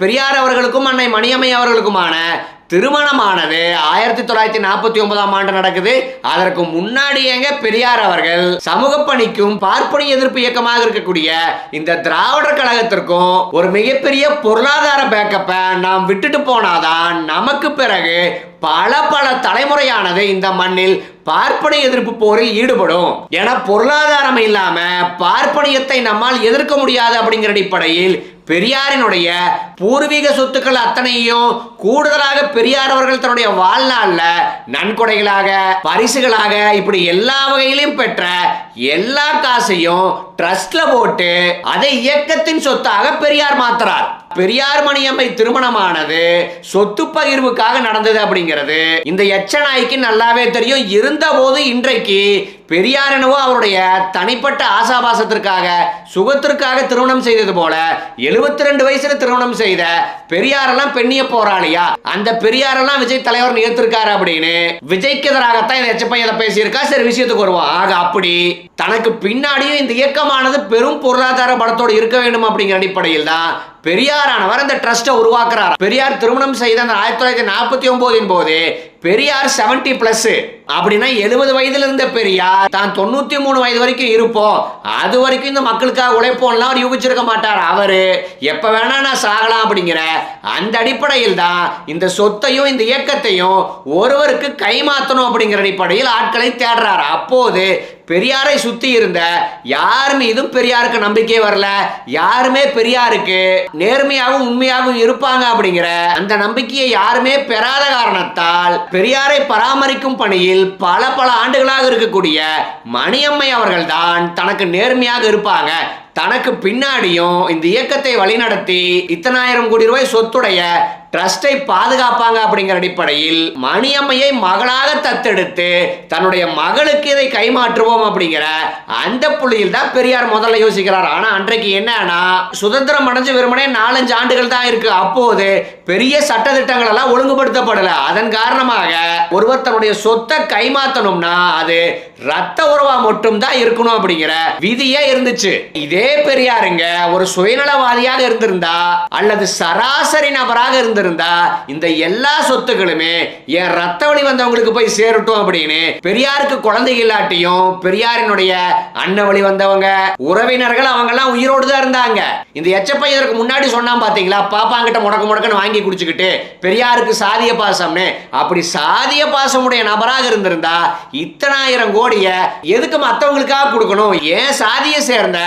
பெரியார் அவர்களுக்கும் அன்னை மணியம்மை அவர்களுக்குமான திருமணமானது ஆயிரத்தி தொள்ளாயிரத்தி நாற்பத்தி ஒன்பதாம் ஆண்டு நடக்குது. அதற்கு முன்னாடியேங்க பெரியார் அவர்கள் சமூக பணிக்கும் பார்ப்பனி எதிர்ப்பு இயக்கமாக இருக்கக்கூடிய இந்த திராவிடர் கழகத்திற்கும் ஒரு மிகப்பெரிய பொருளாதார பேக்கப்பை நாம் விட்டுட்டு போனாதான் நமக்கு பிறகு பல பல தலைமுறையானது இந்த மண்ணில் பார்ப்பனை எதிர்ப்பு போரில் ஈடுபடும். என பொருளாதாரம் இல்லாம பார்ப்பனியத்தை நம்மால் எதிர்க்க முடியாது அப்படிங்கிற அடிப்படையில் பெரியாரினுடைய பூர்வீக சொத்துக்கள் அத்தனையும் கூடுதலாக பெரியார் அவர்கள் தன்னுடைய வாழ்நாளில் நன்கொடைகளாக பரிசுகளாக இப்படி எல்லா வகையிலும் பெற்ற எல்லா காசையும் ட்ரஸ்ட்ல போட்டு அதை இயக்கத்தின் சொத்தாக பெரியார் மாத்துறார். பெரியார் மணியம்மை திருமணமானது சொத்து பகிர்வுக்காக நடந்தது அப்படிங்கிறது இந்த எச்சநாய்க்கு நல்லாவே தெரியும். இருந்த போது இன்றைக்கு பெரியார் என்னவோ அவருடைய தனிப்பட்ட ஆசாபாசத்திற்காக சுகத்திற்காக திருமணம் செய்தது போல எழுபத்தி ரெண்டு வயசுல திருமணம் செய்த பெரியாரெல்லாம் பெண்ணிய போராளியா? அந்த பெரியாரெல்லாம் விஜய் தலைவர் நிகழ்த்திருக்காரு அப்படின்னு விஜய்க்கு எதிராகத்தான் இந்த எச்சப்பையதை பேசியிருக்கா? சரி விஷயத்துக்கு வருவோம். ஆக அப்படி தனக்கு பின்னாடியும் இந்த இயக்கமானது பெரும் பொருளாதார பலத்தோடு இருக்க வேண்டும் அப்படிங்கிற அடிப்படையில் தான் பெரியாரானவர் அந்த ட்ரஸ்ட்டை உருவாக்குறார். பெரியார் திருமணம் செய்த அந்த ஆயிரத்தி தொள்ளாயிரத்தி நாற்பத்தி ஒன்பதின் போது பெரியார் செவன்டி பிளஸ் அப்படின்னா எழுபது வயதுல இருந்த பெரியார் தான் தொண்ணூத்தி மூணு வயது வரைக்கும் இருப்போம். அது வரைக்கும் இந்த மக்களுக்காக உழைப்போம்லாம் அவர் யூகிச்சிருக்க மாட்டார். அவரு எப்ப வேணா நான் சாகலாம் அப்படிங்கிற அந்த அடிப்படையில் தான் இந்த சொத்தையும் இந்த இயக்கத்தையும் ஒருவருக்கு கைமாத்தணும் அப்படிங்கிற அடிப்படையில் ஆட்களை தேடுறார். அப்போது பெரியாரை சுத்தி இருந்த யார் மீதும் பெரியாருக்கு நம்பிக்கை வரல? யாருமே பெரியாருக்கு நேர்மையாகவும் உண்மையாகவும் இருப்பாங்க அப்படிங்கிற அந்த நம்பிக்கையை யாருமே பெறாத காரணத்தால் பெரியாரை பராமரிக்கும் பணியில் பல பல ஆண்டுகளாக இருக்கக்கூடிய மணியம்மை அவர்கள்தான் தனக்கு நேர்மையாக இருப்பாங்க. தனக்கு பின்னாடியும் இந்த இயக்கத்தை வழிநடத்தி இத்தனாயிரம் கோடி ரூபாய் சொத்துடைய ட்ரஸ்டை பாதுகாப்பாங்க அப்படிங்கிற அடிப்படையில் மணியம்மையை மகளாக தத்தெடுத்து தன்னுடைய மகளுக்கு இதை கைமாற்றுவோம் அப்படிங்கிற அந்த புள்ளியில் தான் பெரியார் முதல்ல யோசிக்கிறார். ஆனா அன்றைக்கு என்னன்னா சுதந்திரம் அடைஞ்சு வெறுமனே நாலஞ்சு ஆண்டுகள் தான் இருக்கு. அப்போது பெரிய சட்ட திட்டங்கள் எல்லாம் ஒழுங்குபடுத்தப்படல. அதன் காரணமாக ஒருவர் தன்னுடைய சொத்தை கைமாத்தணும்னா அது ரத்த உறவா மட்டும் தான் இருக்கணும் அப்படிங்கிற விதியே இருந்துச்சு. இதே பெரியாருங்க ஒரு சுயநலவாதியாக இருந்திருந்தா அல்லது சராசரி நபராக இருந்திருந்தா இந்த எல்லா சொத்துக்களுமே என் ரத்த வழி வந்தவங்களுக்கு போய் சேரட்டும் அப்படின்னு பெரியாருக்கு குழந்தை இல்லாட்டியும் பெரியாரினுடைய அண்ணன் வழி வந்தவங்க உறவினர்கள் அவங்க எல்லாம் உயிரோடு தான் இருந்தாங்க. இந்த எச்சப்பையருக்கு முன்னாடி சொன்னா பாத்தீங்களா? பாப்பாங்கிட்ட முடக்க முடக்கன்னு வாங்கி வாங்கி குடிச்சுக்கிட்டு பெரியாருக்கு சாதிய பாசம்னு அப்படி சாதிய பாசமுடைய நபராக இருந்திருந்தா இத்தனாயிரம் கோடிய எதுக்கு மற்றவங்களுக்காக கொடுக்கணும்? ஏன் சாதியை சேர்ந்த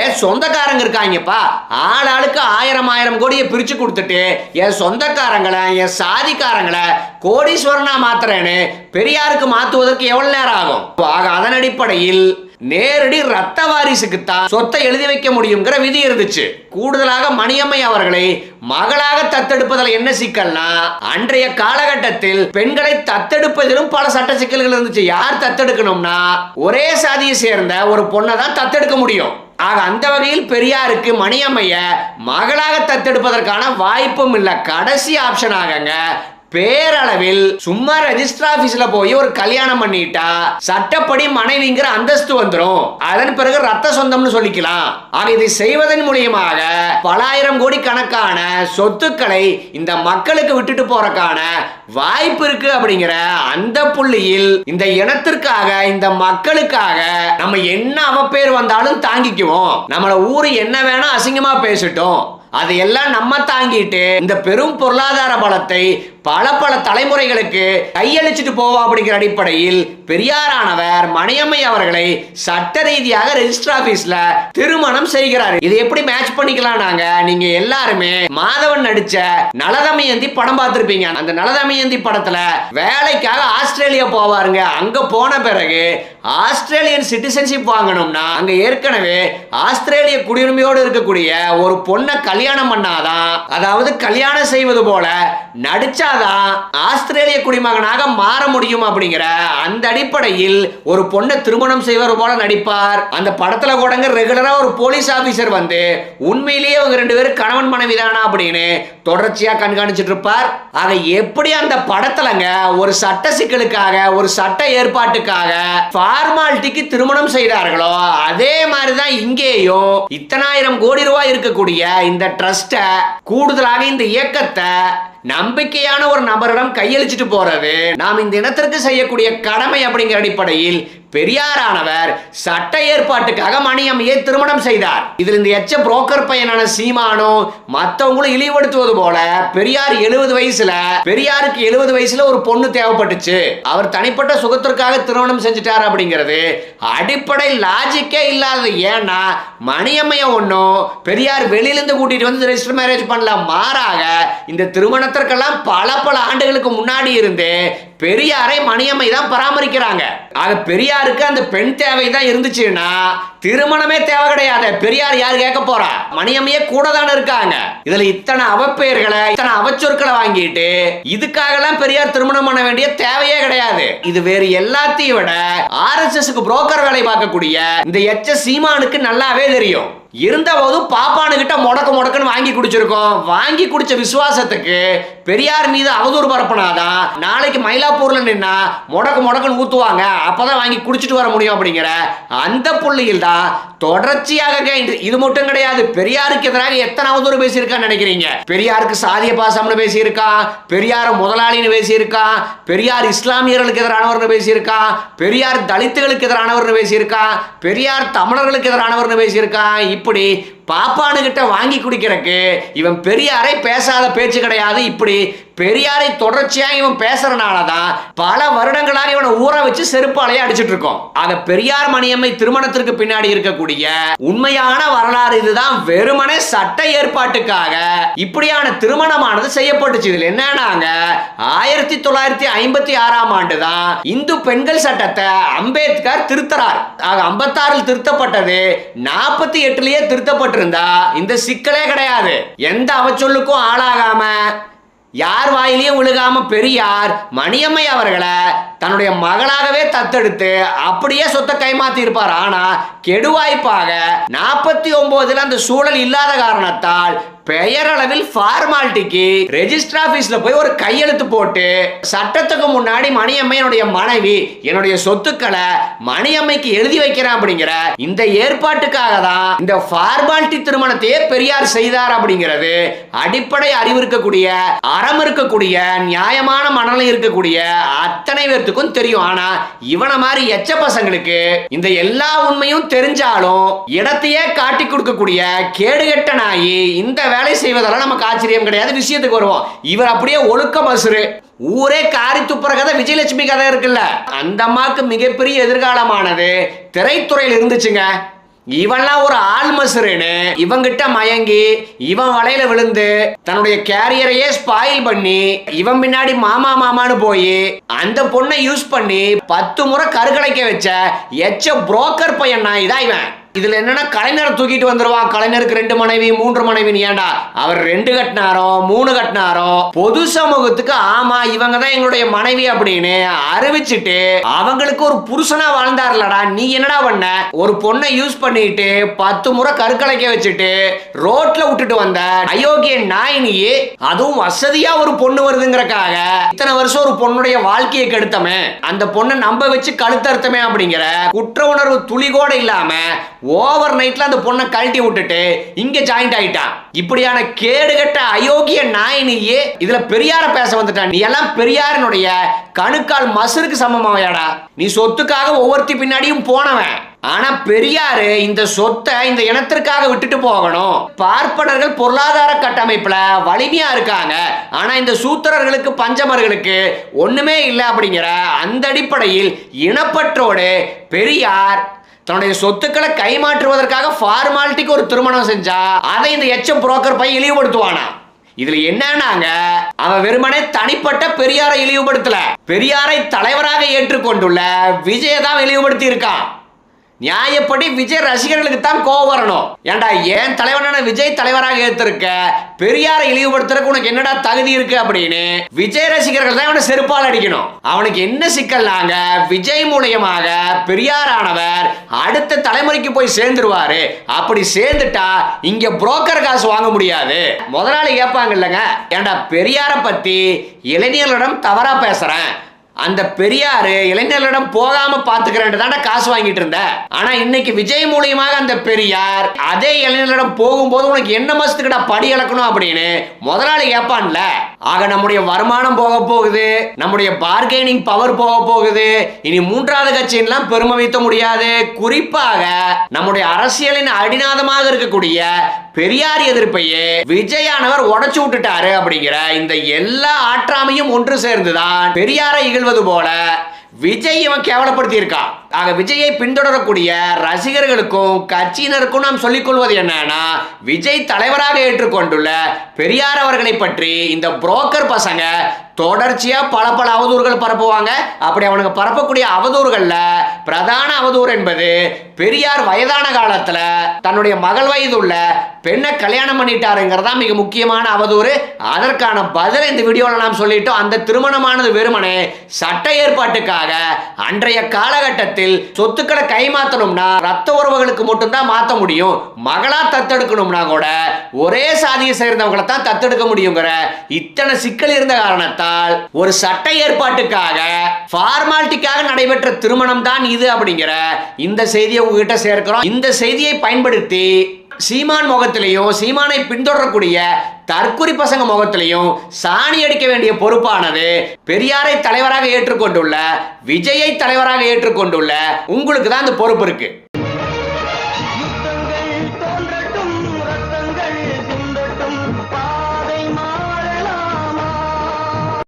ஏன் சொந்தக்காரங்க இருக்காங்கப்பா? ஆள் ஆளுக்கு ஆயிரம் ஆயிரம் கோடியை பிரிச்சு கொடுத்துட்டு என் சொந்தக்காரங்களை என் சாதிக்காரங்களை கோடீஸ்வரனா மாத்துறேன்னு பெரியாருக்கு மாத்துவதற்கு எவ்வளவு நேரம் ஆகும்? ஆக அதன் அடிப்படையில் நேரடி ரத்த வாரிசுக்குத்தான் சொத்தை எழுதி வைக்க முடியுங்கிற விதி இருந்துச்சு. கூடுதலாக மணியம்மை அவர்களை மகளாக தத்தெடுப்பதில் என்ன சிக்கல்னா அன்றைய காலகட்டத்தில் பெண்களை தத்தெடுப்பதிலும் பல சட்ட சிக்கல்கள் இருந்துச்சு. யார் தத்தெடுக்கணும்னா ஒரே சாதியை சேர்ந்த ஒரு பொண்ணை தான் தத்தெடுக்க முடியும். ஆக அந்த வகையில் பெரியாருக்கு மணியம்மைய மகளாக தத்தெடுப்பதற்கான வாய்ப்பும் இல்லை. கடைசி ஆப்ஷன் ஆகங்க பேரளவில் சும்மா ரெஜிஸ்டர் ஆபீஸ்ல போய் ஒரு கல்யாணம் பண்ணிட்டா சட்டப்படி மனைவிங்கிற அந்தஸ்து வந்துடும் அதன் பிறகு ரத்த சொந்தம்னு சொல்லிக்கலாம். ஆக இதை செய்வதன் மூலியமாக பலாயிரம் கோடி கணக்கான சொத்துக்களை இந்த மக்களுக்கு விட்டுட்டு போறக்கான வாய்ப்பு இருக்கு அப்படிங்கிற அந்த புள்ளியில் இந்த இனத்திற்காக இந்த மக்களுக்காக நம்ம என்ன அவப்பேர் வந்தாலும் தாங்கிக்குவோம். நம்மள ஊரு என்ன வேணா அசிங்கமா பேசட்டும். அதையெல்லாம் நம்ம தாங்கிட்டு இந்த பெரும் பொருளாதார பலத்தை பல பல தலைமுறைகளுக்கு கையளிச்சுட்டு போவோம் அப்படிங்கிற அடிப்படையில் பெரியாரானவர் மணியம்மை அவர்களை சட்ட ரீதியாக ரெஜிஸ்டர் ஆபீஸ்ல திருமணம் செய்கிறார். இதை எப்படி மேட்ச் பண்ணிக்கலாம் நாங்க? நீங்க எல்லாருமே மாதவன் நடிச்ச நலதமயந்தி படம் பார்த்திருப்பீங்க. அந்த நலதமயந்தி படத்துல வேலைக்காக ஆஸ்திரேலியா போவாருங்க. அங்க போன பிறகு ஆஸ்திரேலியன் சிட்டிசன்ஷிப் வாங்கணும்னா அங்க ஏற்கனவே ஆஸ்திரேலிய குடியுரிமையோடு இருக்கக்கூடிய ஒரு பொண்ணை கல்யாணம் பண்ணாதான் அதாவது கல்யாணம் செய்வது போல நடிச்சாதான் ஆஸ்திரேலிய குடிமகனாக மாற முடியும் அப்படிங்கிற அந்த அடிப்படையில் ஒரு பொண்ணை திருமணம் செய்வது போல நடிப்பார். அந்த படத்துல கூடங்க ரெகுலரா ஒரு போலீஸ் ஆபீசர் வந்து உண்மையிலேயே அவங்க ரெண்டு பேரும் கணவன் மனைவி தானா அப்படின்னு தொடர்ச்சியா கண்காணிச்சிட்டு இருப்பார். ஆக எப்படி அந்த படத்துலங்க ஒரு சட்ட சிக்கலுக்காக ஒரு சட்ட ஏற்பாட்டுக்காக ஃபார்மாலிட்டிக்கு திருமணம் செய்தார்களோ அதே மாதிரிதான் இங்கேயும் இத்தனாயிரம் கோடி ரூபாய் இருக்கக்கூடிய இந்த ட்ரஸ்ட கூடுதலாக இந்த இயக்கத்தை நம்பிக்கையான ஒரு நபரிடம் கையளிச்சிட்டு போறது. நாம் இந்த இனத்திற்கு செய்யக்கூடிய கடமை அப்படிங்கிற அடிப்படையில் பெரியாரானவர் சட்ட ஏற்பாட்டுக்காக மணியம்மையை திருமணம் செய்தார். இதில் இந்த எச்ச புரோக்கர் பையனான சீமானும் மத்தவங்களும் இழிவுபடுத்துவது போல பெரியார் எழுபது வயசுல பெரியாருக்கு எழுபது வயசுல ஒரு பொண்ணு தேவைப்பட்டுச்சு. அவர் தனிப்பட்ட சுகத்திற்காக திருமணம் செஞ்சுட்டார் அப்படிங்கிறது அடிப்படை லாஜிக்கே இல்லாதது. ஏன்னா மணியம்மைய ஒன்றும் பெரியார் வெளியிலிருந்து கூட்டிட்டு வந்து ரெஜிஸ்டர் மேரேஜ் பண்ணல மாறாக இந்த திருமணத்திற்கெல்லாம் பல பல ஆண்டுகளுக்கு முன்னாடி இருந்து பெரியாரை மணியம்மை தான் பராமரிக்கிறாங்க. ஆக பெரியாருக்கு அந்த பெண் தேவை தான் இருந்துச்சுன்னா திருமணமே தேவை கிடையாது. பெரியார் யார் கேட்க போறா? மணியம்மையே கூட தானே இருக்காங்க. இதுல இத்தனை அவப்பெயர்களை இத்தனை அவச்சொற்களை வாங்கிட்டு இதுக்காக எல்லாம் பெரியார் திருமணம் பண்ண வேண்டிய தேவையே கிடையாது. இது வேறு எல்லாத்தையும் விட ஆர்எஸ்எஸ்க்கு புரோக்கர் வேலை பார்க்கக்கூடிய இந்த எச்ச சீமானுக்கு நல்லாவே தெரியும். இருந்த போதும் பாப்பானுகிட்ட முடக்கு முடக்குன்னு வாங்கி குடிச்சிருக்கோம். வாங்கி குடிச்ச விசுவாசத்துக்கு பெரியார் மீது அவதூறு பரப்புனாதான் நாளைக்கு மயிலாப்பூர்ல நின்னா முடக்கு முடக்குன்னு ஊத்துவாங்க. அப்பதான் வாங்கி குடிச்சிட்டு வர முடியும் அப்படிங்கிற அந்த புள்ளியில் தான் தொடர்ச்சியாக இது- இது மட்டும் கிடையாது. பெரியாருக்கு எதிராக எத்தனை அவதூறு பேசியிருக்கான்னு நினைக்கிறீங்க? பெரியாருக்கு சாதிய பாசம்னு பேசியிருக்கான் பெரியார் முதலாளின்னு பேசியிருக்கான் பெரியார் இஸ்லாமியர்களுக்கு எதிரானவர்னு பேசியிருக்கான் பெரியார் தலித்துகளுக்கு எதிரானவர்னு பேசியிருக்கான் பெரியார் தமிழர்களுக்கு எதிரானவர்னு பேசியிருக்கான் இப்படி பாப்பானுகிட்ட வாங்கி குடிக்கிறக்கு இவன் பெரியாரை பேசாத பேச்சு கிடையாது. இப்படி பெரியாரை தொடர்ச்சியா இவன் பேசுறனால தான் பல வருடங்களாக இவனை ஊற வச்சு செருப்பாலையே அடிச்சிட்டு இருக்கோம். ஆக பெரியார் மணியம்மை திருமணத்திற்கு பின்னாடி இருக்கக்கூடிய உண்மையான வரலாறு இதுதான். வெறுமனே சட்ட ஏற்பாட்டுக்காக இப்படியான திருமணமானது செய்யப்பட்டுச்சு. இதுல என்னன்னாங்க? ஆயிரத்தி தொள்ளாயிரத்தி ஐம்பத்தி ஆறாம் ஆண்டு தான் இந்து பெண்கள் சட்டத்தை அம்பேத்கர் திருத்தறார். ஆக ஐம்பத்தாறில் திருத்தப்பட்டது நாற்பத்தி எட்டுலயே திருத்தப்பட்டிருந்தா இந்த சிக்கலே கிடையாது. எந்த அவச்சொல்லுக்கும் ஆளாகாம யார் வாயிலையும் விழுகாம பெரியார் மணியம்மை அவர்களை தன்னுடைய மகளாகவே தத்தெடுத்து அப்படியே சொத்தை கைமாத்தி இருப்பார். ஆனா கெடுவாய்ப்பாக நாற்பத்தி ஒன்பதுல அந்த சூழல் இல்லாத காரணத்தால் பெயரளவில் ஃபார்மாலிட்டிக்கு ரெஜிஸ்டர் ஆபீஸ்ல போய் ஒரு கையெழுத்து போட்டு சட்டத்துக்கு முன்னாடி மணியம்மையனுடைய மனைவி என்னுடைய சொத்துக்களை மணியம்மைக்கு எழுதி வைக்கிறேன் அப்படிங்கிற இந்த ஏற்பாட்டுக்காக தான் இந்த ஃபார்மாலிட்டி திருமணத்தையே பெரியார் செய்தார் அப்படிங்கிறது அடிப்படை அறிவு இருக்கக்கூடிய அறம் இருக்கக்கூடிய நியாயமான மனநிலை இருக்கக்கூடிய அத்தனை பேர்த்துக்கும் தெரியும். ஆனா இவனை மாதிரி எச்ச பசங்களுக்கு இந்த எல்லா உண்மையும் தெரிஞ்சாலும் இடத்தையே காட்டி கொடுக்கக்கூடிய கேடுகட்ட நாயி இந்த வேலை செய்வதெல்லாம் நமக்கு ஆச்சரியம் கிடையாது விஷயத்துக்கு வருவோம். இவர் அப்படியே ஒழுக்க மசுரு ஊரே காரி துப்புற கதை விஜயலட்சுமி கதை இருக்குல்ல. அந்த அம்மாவுக்கு மிகப்பெரிய எதிர்காலமானது. திரைத்துறையில் இருந்துச்சுங்க. இவன்லாம் ஒரு ஆள் மசுருன்னு இவங்கிட்ட மயங்கி இவன் வலையில விழுந்து தன்னுடைய கேரியரையே ஸ்பாயில் பண்ணி இவன் பின்னாடி மாமா மாமான்னு போய் அந்த பொண்ணை யூஸ் பண்ணி பத்து முறை கருக்கலைக்க வச்ச எச்ச புரோக்கர் பையன் நான் இதான் இவன். இதுல என்னன்னா கலைஞரை தூக்கிட்டு வந்துருவா. கலைஞருக்கு ரெண்டு மனைவி மூன்று மனைவி ஏன்டா? அவர் ரெண்டு கட்டினாரோ மூணு கட்டினாரோ? பொது சமூகத்துக்கு ஆமா இவங்க தான் எங்களுடைய மனைவி அப்படின்னு அறிவிச்சிட்டு அவங்களுக்கு ஒரு புருஷனா வாழ்ந்தார்லடா. நீ என்னடா பண்ண? ஒரு பொண்ணை யூஸ் பண்ணிட்டு பத்து முறை கருக்கலைக்க வச்சுட்டு ரோட்ல விட்டுட்டு வந்த அயோக்கிய நாயினியே அதுவும் வசதியா ஒரு பொண்ணு வருதுங்கிறக்காக இத்தனை வருஷம் ஒரு பொண்ணுடைய வாழ்க்கையை கெடுத்தமே அந்த பொண்ணை நம்ப வச்சு கழுத்தறுத்தமே அப்படிங்கிற குற்ற உணர்வு துளி கூட இல்லாம ஓவர் நைட்ல அந்த பொண்ணை கழட்டி விட்டுட்டு இங்க ஜாயிண்ட் ஆயிட்டான் இப்படியான கேடுகட்ட அயோக்கிய நாயினியே இதுல பெரியார பேச வந்துட்டான் நீ எல்லாம் பெரியாரனுடைய கணுக்கால் மசுருக்கு சமமாவையாடா நீ சொத்துக்காக ஒவ்வொருத்தி பின்னாடியும் போனவன். ஆனா பெரியாரு இந்த சொத்தை இந்த இனத்திற்காக விட்டுட்டு போகணும். பார்ப்பனர்கள் பொருளாதார கட்டமைப்புல வலிமையா இருக்காங்க. ஆனா இந்த சூத்திரர்களுக்கு பஞ்சமர்களுக்கு ஒண்ணுமே இல்லை அப்படிங்கிற அந்த அடிப்படையில் இனப்பற்றோடு பெரியார் தன்னுடைய சொத்துக்களை கைமாற்றுவதற்காக ஃபார்மாலிட்டிக்கு ஒரு திருமணம் செஞ்சா அதை இந்த எச்எம் புரோக்கர் பை இழிவுபடுத்துவானா? இதுல என்னன்னாங்க அவன் வெறுமனே தனிப்பட்ட பெரியாரை இழிவுபடுத்தல. பெரியாரை தலைவராக ஏற்றுக்கொண்டுள்ள விஜய தான் இழிவுபடுத்தி இருக்கான் நியாயப்படி விஜய் ரசிகர்களுக்கு தான் கோவம் வரணும். ஏன்டா ஏன் தலைவனான விஜய் தலைவராக ஏத்திருக்க? பெரியாரை இழிவுபடுத்துறதுக்கு உனக்கு என்னடா தகுதி இருக்கு அப்படின்னு விஜய் ரசிகர்கள் தான் அவனை செருப்பால் அடிக்கணும். அவனுக்கு என்ன சிக்கல்னாங்க விஜய் மூலியமாக பெரியாரானவர் அடுத்த தலைமுறைக்கு போய் சேர்ந்துருவாரு. அப்படி சேர்ந்துட்டா இங்க புரோக்கர் காசு வாங்க முடியாது. முதலாளி கேட்பாங்க இல்லைங்க? ஏன்டா பெரியாரை பத்தி இளைஞர்களிடம் தவறா பேசுறேன். அந்த பெரியார் இளைஞர்களிடம் போகாம பாத்துக்கிறேன் தானே காசு வாங்கிட்டு இருந்த. ஆனா இன்னைக்கு விஜய் மூலியமாக அந்த பெரியார் அதே இளைஞர்களிடம் போகும்போது உனக்கு என்ன மாசத்துக்கிட்ட படி இழக்கணும் அப்படின்னு முதலாளி கேட்பான்ல ஆக நம்முடைய வருமானம் போக போகுது நம்முடைய பார்கெனிங் பவர் போக போகுது. இனி மூன்றாவது கட்சியெல்லாம் பெருமை வைத்த முடியாது. குறிப்பாக நம்முடைய அரசியலின் அடிநாதமாக இருக்கக்கூடிய பெரியார் எதிர்ப்பையே விஜயானவர் உடைச்சு விட்டுட்டாரு அப்படிங்கிற இந்த எல்லா ஆற்றாமையும் ஒன்று சேர்ந்துதான் பெரியாரை இகழ்வது போல விஜய் இவன் கேவலப்படுத்தி இருக்கான் ஆக விஜயை பின்தொடரக்கூடிய ரசிகர்களுக்கும் கட்சியினருக்கும் நாம் சொல்லிக் கொள்வது என்னன்னா விஜய் தலைவராக ஏற்றுக்கொண்டுள்ள பெரியார் அவர்களை பற்றி இந்த புரோக்கர் பசங்க தொடர்ச்சியா பல பல அவதூறுகள் பரப்புவாங்க. அப்படி அவனுக்கு பரப்பக்கூடிய அவதூறுகள்ல பிரதான அவதூறு என்பது பெரியார் வயதான காலத்துல தன்னுடைய மகள் வயது உள்ள பெண்ணை கல்யாணம் பண்ணிட்டாருங்கிறதா மிக முக்கியமான அவதூறு. அதற்கான பதிலை இந்த வீடியோவில் நாம் சொல்லிட்டோம். அந்த திருமணமானது வெறுமனே சட்ட ஏற்பாட்டுக்காக அன்றைய காலகட்டத்தில் சொத்துக்களை கைமாத்தணும்னா ரத்த உறவுகளுக்கு மட்டும்தான் மாற்ற முடியும். மகளா தத்தெடுக்கணும்னா கூட ஒரே சாதியை சேர்ந்தவங்களை தான் தத்தெடுக்க முடியுங்கிற இத்தனை சிக்கல் இருந்த காரணத்தால் ஒரு சட்ட ஏற்பாட்டுக்காக ஃபார்மாலிட்டிக்காக நடைபெற்ற திருமணம் தான் இது அப்படிங்கிற இந்த செய்தியை உங்ககிட்ட சேர்க்கிறோம். இந்த செய்தியை பயன்படுத்தி சீமான் முகத்திலையும் சீமானை பின்தொடரக்கூடிய தற்குறி பசங்க முகத்திலையும் சாணி அடிக்க வேண்டிய பொறுப்பானது பெரியாரை தலைவராக ஏற்றுக்கொண்டுள்ள விஜயை தலைவராக ஏற்றுக்கொண்டுள்ள உங்களுக்கு தான் அந்த பொறுப்பு இருக்கு.